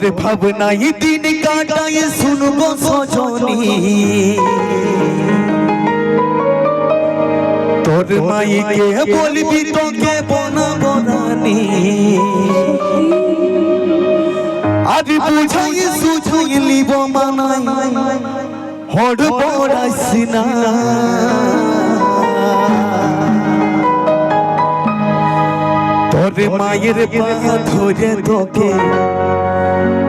তোর ভাবনাই দিন কাটাই শুনব সজনী তোর মাইকে বলবি তোকে বনা বনানি আজ বুঝাই সুঝাই লিব মানাই হড় পড়াইস না তোর মায়ের পা ধরে তোকে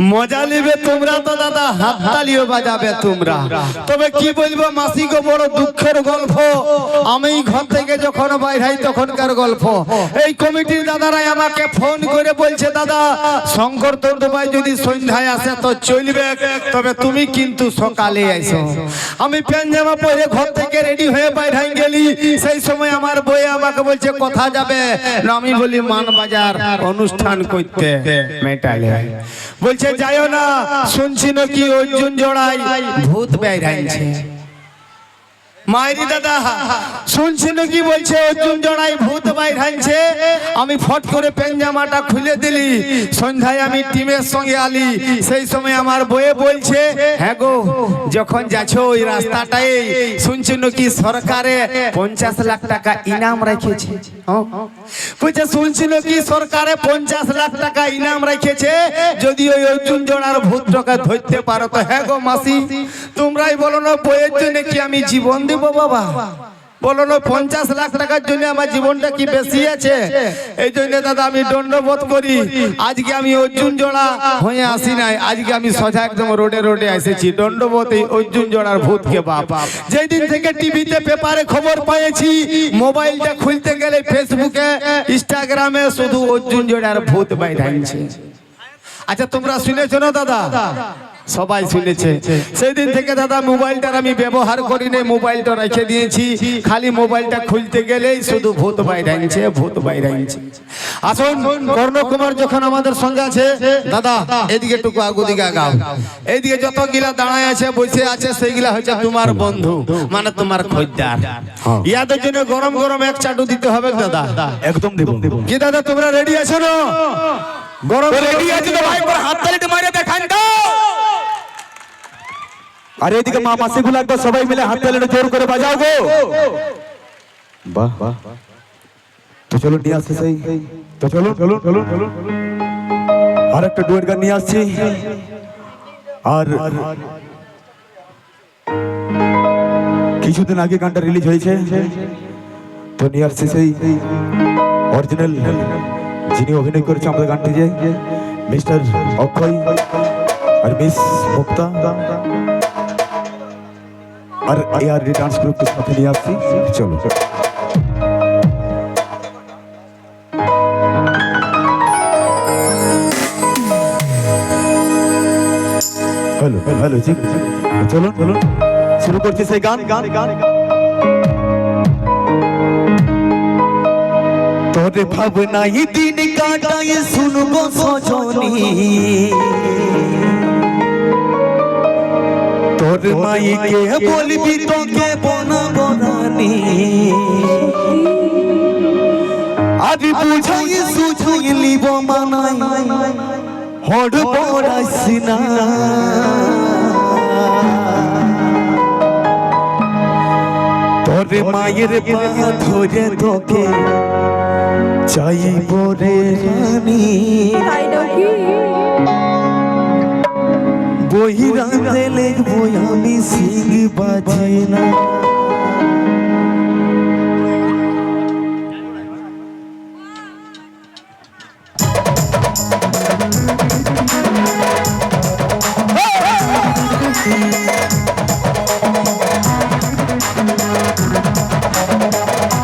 মজা নিবে তোমরা তো, দাদা হাত তালিও বাজাবে তোমরা। তবে কি বলব মাসি গো বড় দুঃখের গল্প। আমি ঘর থেকে যখন বাইরাই তখনকার গল্প। এই কমিটির দাদারাই আমাকে ফোন করে বলছে, দাদা, শঙ্কর তন্ডুবাই যদি সন্ধ্যায় আসে তো চলবে। তবে তুমি কিন্তু সকালে আইসো। আমি জামা পরে ঘর থেকে রেডি হয়ে বাইরাই গেলি। সেই সময় আমার বই আমাকে বলছে, কথা যাবে। আমি বলি, মানবাজার অনুষ্ঠান করতে। মেটালে বলছে যাইও না। শুনছি নাকি অর্জুন জোড়াই ভূত বেড়াইছে। মায়েরি দাদা শুনছি নাকি বলছে, অর্জুন জড়াই ভূত বাইর হানছে। আমি ফট করে পেঞ্জামাটা খুলে দিলি। সন্ধ্যায় আমি টিমের সঙ্গে আলি। সেই সময় আমার বয়ে বলছে হ্যাঁ গো, যখন যাচ্ছ ওই রাস্তাটাই শুনছি নাকি সরকারে পঞ্চাশ লাখ টাকা ইনাম রেখেছে? বলছে শুনছি নাকি সরকারে পঞ্চাশ লাখ টাকা ইনাম রেখেছে। যদি ওই অর্জুন জোড়ার ভূতটাকে ধরতে পারো তো হ্যাঁ গো মাসি। তোমরাই বলো না বইয়ের জন্য কি আমি জীবন দেবো বাবা? বলো না পঞ্চাশ লাখ টাকার জন্য আমার জীবনটা কি বেশি আছে? এই জন্য দাদা, আমি দণ্ডবোধ করি। আজকে আমি অর্জুন জোড়া হয়ে আসি নাই। আজকে আমি সোজা একদম রোডে রোডে এসেছি। দণ্ডবোধ এই অর্জুন জোড়ার ভূতকে বাপ। যেই দিন থেকে টিভিতে পেপারে খবর পেয়েছি মোবাইলটা খুলতে গেলে ফেসবুকে, ইনস্টাগ্রামে শুধু অর্জুন জোড়ার ভূত বাইরাইছে আচ্ছা তোমরা শুনেছো না, দাদা? সবাই শুনেছে। সেই দিন থেকে দাদা মোবাইলটার আমি ব্যবহার করি নাই মোবাইলটা রেখে দিয়েছি। খালি মোবাইলটা খুলতে গেলেই শুধু ভূত বাইরে আনছে ভূত বাইরে আনছে আসুন কর্ণ কুমার যখন আমাদের সঙ্গে আছে দাদা এদিকে টুকু আগু দিকে আগাও। এইদিকে যত গিলা দাঁড়ায় আছে বসে আছে সেইগুলা হচ্ছে তোমার বন্ধু মানে তোমার খদ্দার। ইয়াদের জন্য গরম গরম এক চাটু দিতে হবে দাদা? একদম দেব কি দাদা তোমরা রেডি আছো না? গরম রেডি আছে তো ভাই হাত তালিতে মারে দেখান তো। আর এদিকে মা মাসিগুলো একবার সবাই মিলে হাত তালিতে জোর করে বাজাও গো। বাহ বাহ। তো চলো নিয়ে আসছি সেই। তো চলো চলো চলো চলো আর একটা ডুয়েট গান নিয়ে আসছি আর কিছুদিন আগে গানটা রিলিজ হয়েছে। তো নিয়ে আসছি সেই অরিজিনাল যিনি অভিনয় করেছে আমাদের গানটি যে মিস্টার অক্ষয় আর মিস মুক্তা। আর এআর ডি ডান্স গ্রুপকে সাথে নিয়ে আসছি চলো হ্যালো হ্যালো জি চলুন চলুন শুরু করছি সেই গান গান গান তোর ভাবনাই দিন কাটাই শুনব সজনী তোর মাইকে বলবি তোকে বনা বনানি। আজ বুঝাই সুঝাই লিব মানাই হড় পড়াইস না। তোর মায়ের পা ধরে তোকে চাইব রে রানী। তাই নাকি বহিরা দিলে বই আমি সিং বাজে না তোর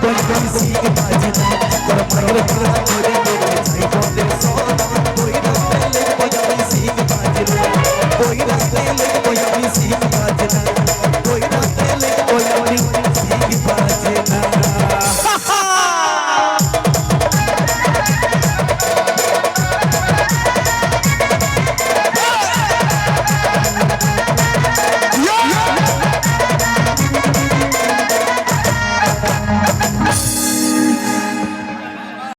but I'm seeing my tonight. But I'm not gonna